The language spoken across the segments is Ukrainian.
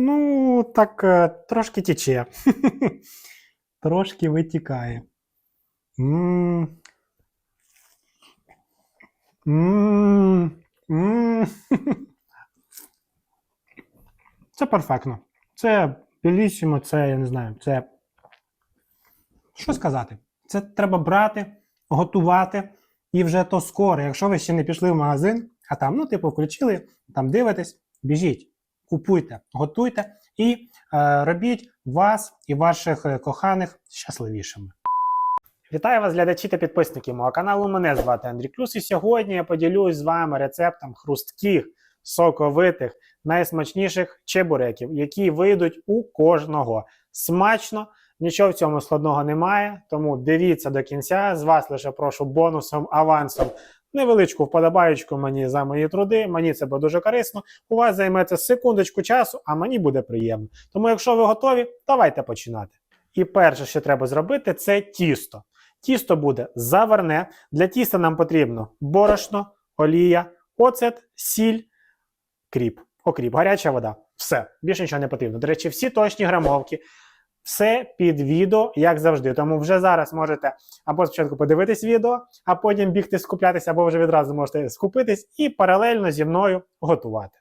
Ну, так е, трошки тече. Трошки витікає. Це перфектно. Це білісімо, це, я не знаю, це. Що сказати? Це треба брати, готувати і вже то скоро. Якщо ви ще не пішли в магазин, а там, ну, типу, включили, там дивитесь, біжіть, купуйте, готуйте і е, робіть вас і ваших е, коханих щасливішими. Вітаю вас, глядачі та підписники мого каналу. Мене звати Андрій Клюс, і сьогодні я поділюсь з вами рецептом хрустких, соковитих, найсмачніших чебуреків, які вийдуть у кожного. Смачно, нічого в цьому складного немає, тому дивіться до кінця. З вас лише прошу бонусом, авансом. Невеличку вподобаючку мені за мої труди, мені це буде дуже корисно. У вас займеться секундочку часу, а мені буде приємно. Тому, якщо ви готові, давайте починати. І перше, що треба зробити, це тісто. Тісто буде заварне. Для тіста нам потрібно борошно, олія, оцет, сіль, кріп. Окріп, гаряча вода. Все, більше нічого не потрібно. До речі, всі точні грамовки. Все під відео, як завжди. Тому вже зараз можете або спочатку подивитись відео, а потім бігти скуплятися, або вже відразу можете скупитись і паралельно зі мною готувати.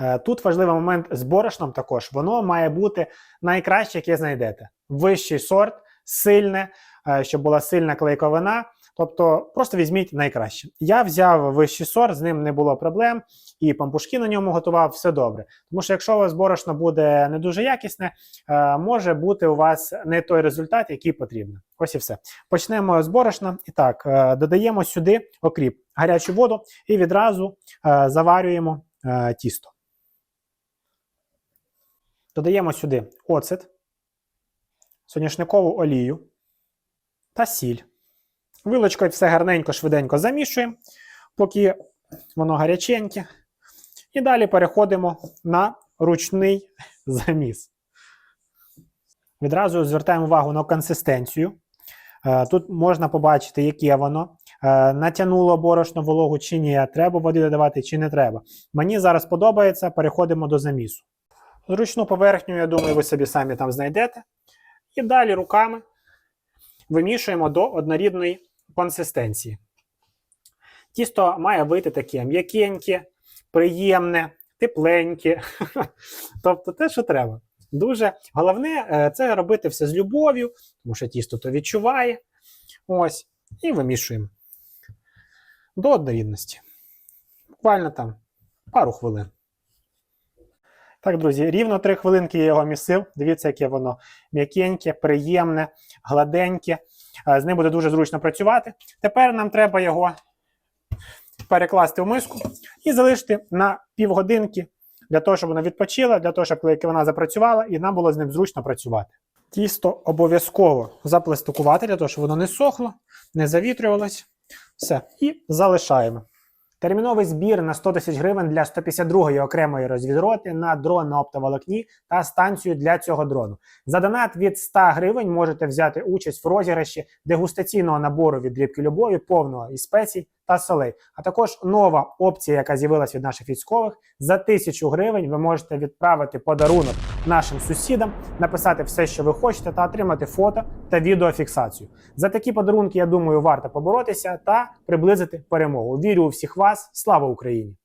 Е, Тут важливий момент з борошном також. Воно має бути найкраще, яке знайдете. Вищий сорт, сильне, е, щоб була сильна клейковина. Тобто просто візьміть найкраще. Я взяв вищий сорт, з ним не було проблем, і пампушки на ньому готував все добре. Тому що якщо у вас борошно буде не дуже якісне, е, може бути у вас не той результат, який потрібно. Ось і все. Почнемо з борошна. І так, е, додаємо сюди окріп, гарячу воду і відразу е, заварюємо тісто. Додаємо сюди оцет, соняшникову олію та сіль. Вилочкою все гарненько, швиденько замішуємо, поки воно гаряченьке. І далі переходимо на ручний заміс. Відразу звертаємо увагу на консистенцію. Е, Тут можна побачити, яке воно. Е, Натягнуло борошно вологу чи ні, треба води додавати чи не треба. Мені зараз подобається, переходимо до замісу. Зручну поверхню, я думаю, ви собі самі там знайдете. І далі руками вимішуємо до однорідної консистенції. Тісто має вийти таке м'якеньке, приємне, тепленьке. тобто те, що треба. Дуже головне е, це робити все з любов'ю, тому що тісто то відчуває. Ось. І вимішуємо до однорідності. Буквально там пару хвилин. Так, друзі, рівно 3 хвилинки я його місив. Дивіться, яке воно м'якеньке, приємне, гладеньке. Е, З ним буде дуже зручно працювати. Тепер нам треба його перекласти в миску і залишити на півгодинки для того, щоб воно відпочила, для того, щоб вона запрацювала, і нам було з ним зручно працювати. Тісто обов'язково запластикувати, для того, щоб воно не сохло, не завітрювалось. Все. І залишаємо. Терміновий збір на 100 тисяч гривень для 152-ї окремої розвідроти на дрон на оптоволокні та станцію для цього дрону. За донат від 100 гривень можете взяти участь в розіграші дегустаційного набору від дрібки любові, повного і спецій та солей. А також нова опція, яка з'явилась від наших військових. За 1000 гривень ви можете відправити подарунок нашим сусідам, написати все, що ви хочете, та отримати фото та відеофіксацію. За такі подарунки, я думаю, варто поборотися та приблизити перемогу. Вірю у всіх вас. Слава Україні!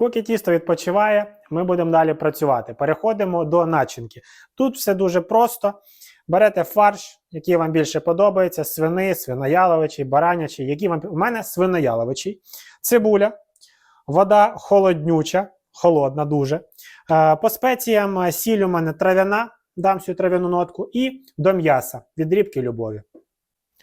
Поки тісто відпочиває, ми будемо далі працювати. Переходимо до начинки. Тут все дуже просто. Берете фарш, який вам більше подобається: свини, свинояловичий, баранячий, який вам у мене свинояловичий, цибуля, вода холоднюча, холодна дуже. Е, По спеціям е, сіль у мене трав'яна, дам цю трав'яну нотку, і до м'яса від дрібки любові.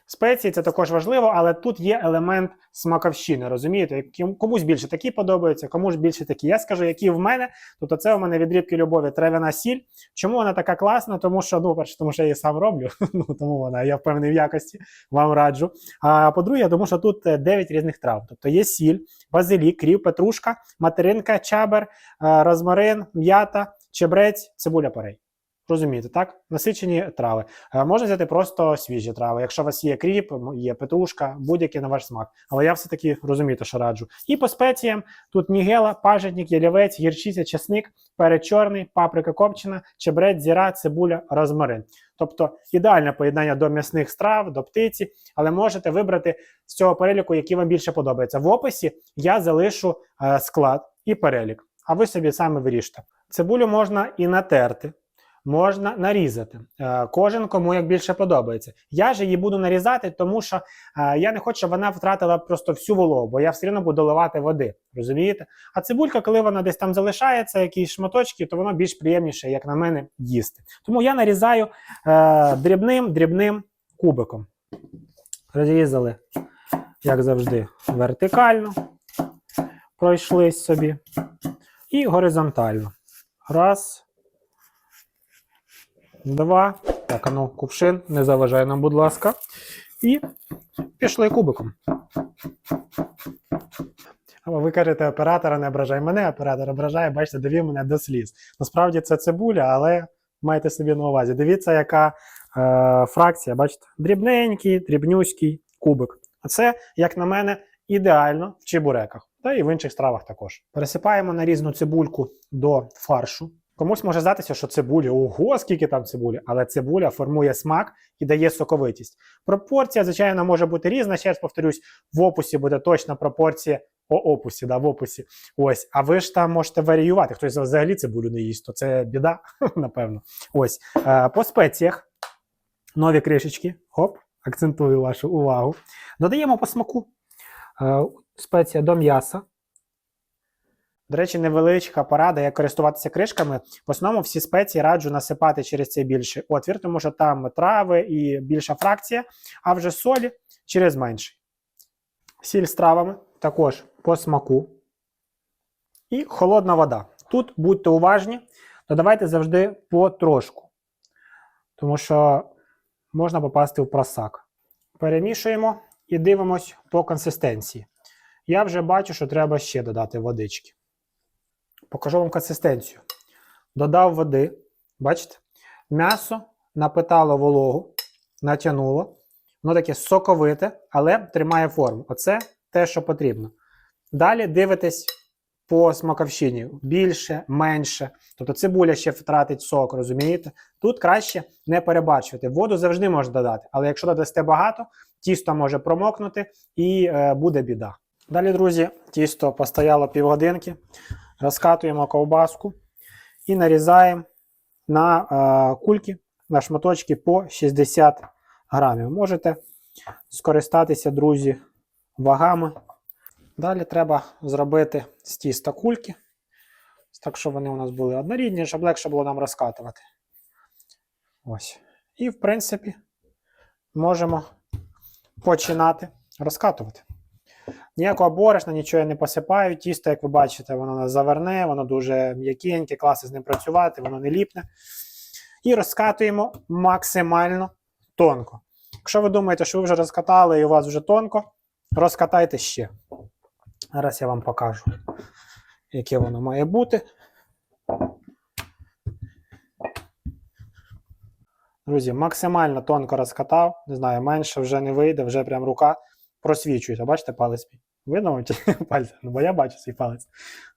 Спеції це також важливо, але тут є елемент смаковщини. Розумієте, комусь більше такі подобаються, комусь більше такі. Я скажу, які в мене. Тобто, це у мене від дрібки любові трав'яна сіль. Чому вона така класна? Тому що, ну, перше, тому що я її сам роблю, ну тому вона я впевнений в якості, вам раджу. А по-друге, тому що тут 9 різних трав. Тобто є сіль, базилік, крів, петрушка, материнка, чабер, е, розмарин, м'ята, чебрець, цибуля порей. Розумієте, так? Насичені трави. Е, Можна взяти просто свіжі трави. Якщо у вас є кріп, є петрушка, будь-який на ваш смак. Але я все-таки розумієте, що раджу. І по спеціям тут нігела, пажитник, ялівець, гірчиця, чесник, перець чорний, паприка копчена, чебрець, зіра, цибуля, розмарин. Тобто ідеальне поєднання до м'ясних страв, до птиці, але можете вибрати з цього переліку, який вам більше подобається. В описі я залишу е, склад і перелік, а ви собі саме вирішите. Цибулю можна і натерти, можна нарізати. Е, Кожен кому як більше подобається. Я ж її буду нарізати, тому що е, я не хочу, щоб вона втратила просто всю вологу, бо я все одно буду доливати води. Розумієте? А цибулька, коли вона десь там залишається, якісь шматочки, то воно більш приємніше, як на мене, їсти. Тому я нарізаю е, дрібним дрібним кубиком. Розрізали, як завжди, вертикально. Пройшлись собі. І горизонтально. Раз. Два. Так, а ну, кувшин, не заважай нам, будь ласка. І пішли кубиком. Ви кажете, оператора не ображай мене, оператор ображає, бачите, довів мене до сліз. Насправді це цибуля, але майте собі на увазі. Дивіться, яка е, фракція, бачите, дрібненький, дрібнюський кубик. А це, як на мене, ідеально в чебуреках, та і в інших стравах також. Пересипаємо нарізну цибульку до фаршу. Комусь може здатися, що цибуля, ого, скільки там цибулі, але цибуля формує смак і дає соковитість. Пропорція, звичайно, може бути різна. Ще раз повторюсь, в описі буде точна пропорція по описі, да, в описі. Ось, а ви ж там можете варіювати. Хтось взагалі цибулю не їсть, то це біда, напевно. Ось е, по спеціях нові кришечки. Хоп, акцентую вашу увагу. Додаємо по смаку е, спеція до м'яса. До речі, невеличка порада, як користуватися кришками. В основному всі спеції раджу насипати через цей більший отвір, тому що там трави і більша фракція, а вже солі через менший. Сіль з травами також по смаку. І холодна вода. Тут будьте уважні, додавайте завжди потрошку, тому що можна попасти в просак. Перемішуємо і дивимось по консистенції. Я вже бачу, що треба ще додати водички. Покажу вам консистенцію. Додав води, бачите? М'ясо напитало вологу, натягнуло. Воно таке соковите, але тримає форму. Оце те, що потрібно. Далі дивитесь по смаковщині. Більше, менше. Тобто цибуля ще втратить сок, розумієте? Тут краще не перебачувати. Воду завжди можна додати, але якщо додасте багато, тісто може промокнути і е, буде біда. Далі, друзі, тісто постояло півгодинки. Розкатуємо ковбаску і нарізаємо на е, кульки, на шматочки по 60 грамів. Можете скористатися, друзі, вагами. Далі треба зробити з тіста кульки, так, щоб вони у нас були однорідні, щоб легше було нам розкатувати. Ось. І, в принципі, можемо починати розкатувати. Ніякого борошна, нічого я не посипаю. Тісто, як ви бачите, воно заверне, воно дуже м'якеньке, класно з ним працювати, воно не ліпне. І розкатуємо максимально тонко. Якщо ви думаєте, що ви вже розкатали і у вас вже тонко, розкатайте ще. Зараз я вам покажу, яке воно має бути. Друзі, максимально тонко розкатав. Не знаю, менше вже не вийде, вже прям рука просвічується. Бачите палець мій? Видно вам пальця? Ну, бо я бачу свій палець.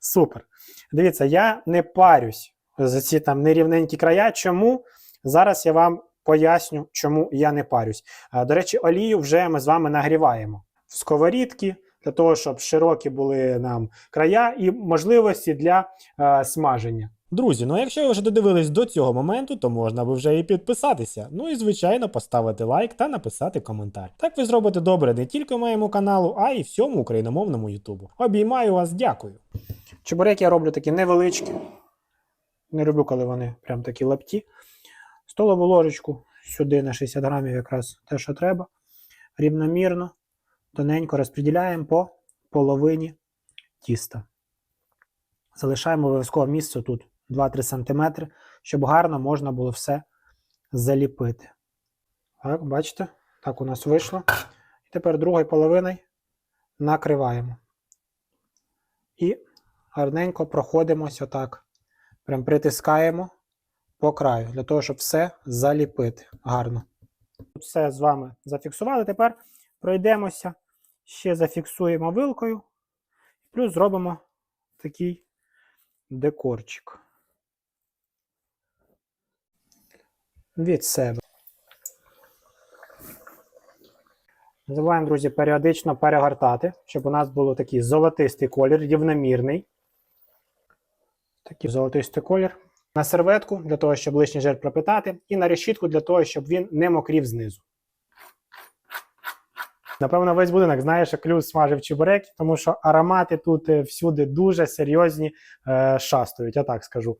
Супер. Дивіться, я не парюсь за ці там нерівненькі края. Чому? Зараз я вам поясню, чому я не парюсь. До речі, олію вже ми з вами нагріваємо в сковорідки, для того, щоб широкі були нам края і можливості для е, смаження. Друзі, ну якщо ви вже додивились до цього моменту, то можна би вже і підписатися. Ну і звичайно поставити лайк та написати коментар. Так ви зробите добре не тільки моєму каналу, а й всьому україномовному Ютубу. Обіймаю вас, дякую. Чебуреки я роблю такі невеличкі. Не люблю, коли вони прям такі лапті. Столову ложечку сюди на 60 грамів якраз те, що треба. Рівномірно, тоненько розподіляємо по половині тіста. Залишаємо обов'язково місце тут 2-3 см, щоб гарно можна було все заліпити. Так, бачите? Так у нас вийшло. І тепер другою половиною накриваємо. І гарненько проходимося отак. Прям притискаємо по краю, для того, щоб все заліпити гарно. Все з вами зафіксували. Тепер пройдемося, ще зафіксуємо вилкою, плюс зробимо такий декорчик. Від себе. Не забуваємо, друзі, періодично перегортати, щоб у нас був такий золотистий колір, рівномірний. Такий золотистий колір. На серветку для того, щоб лишній жир пропитати, і на решітку для того, щоб він не мокрів знизу. Напевно, весь будинок знає, що клюз смажив чебурек, тому що аромати тут е, всюди дуже серйозні е, шастують, я так скажу.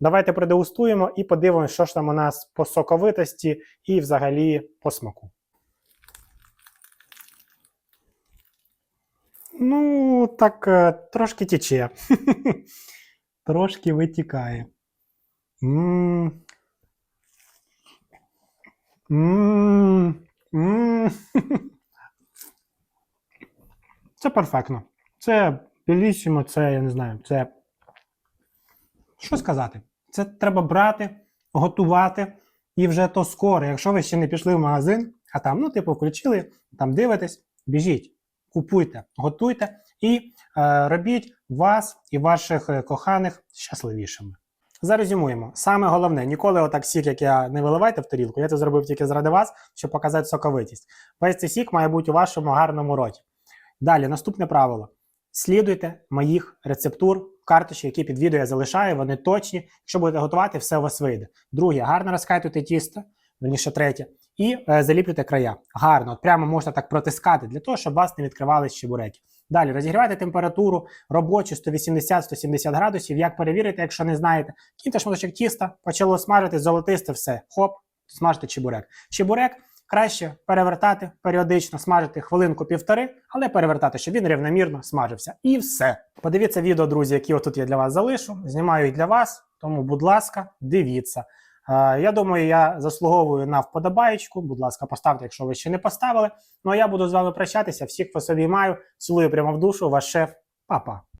Давайте продегустуємо і подивимося, що ж там у нас по соковитості і взагалі по смаку. Ну, так е, трошки тече. трошки витікає. Це перфектно. Це білісімо, це, я не знаю, це. Що сказати? Це треба брати, готувати і вже то скоро. Якщо ви ще не пішли в магазин, а там, ну, типу, включили, там дивитесь, біжіть, купуйте, готуйте і е, робіть вас і ваших е, коханих щасливішими. Зарезюмуємо. Саме головне, ніколи отак сік, як я не виливайте в тарілку. Я це зробив тільки заради вас, щоб показати соковитість. Весь цей сік має бути у вашому гарному роті. Далі, наступне правило. Слідуйте моїх рецептур, карточок, які під відео я залишаю, вони точні. Якщо будете готувати, все у вас вийде. Друге, гарно розкайтуйте тісто, верніше третє, і е, заліплюйте края. Гарно, от прямо можна так протискати для того, щоб вас не відкривались чебуреки. Далі розігрівайте температуру робочу 180-170 градусів. Як перевірити, якщо не знаєте, киньте шматочок тіста, почало смажити, золотисте все. Хоп, смажте чебурек. Чебурек краще перевертати періодично, смажити хвилинку-півтори, але перевертати, щоб він рівномірно смажився. І все. Подивіться відео, друзі, які отут я для вас залишу. Знімаю для вас, тому, будь ласка, дивіться. Е, Я думаю, я заслуговую на вподобаєчку. Будь ласка, поставте, якщо ви ще не поставили. Ну а я буду з вами прощатися. Всіх по собі маю. Цілую прямо в душу. Ваш шеф, Па-па.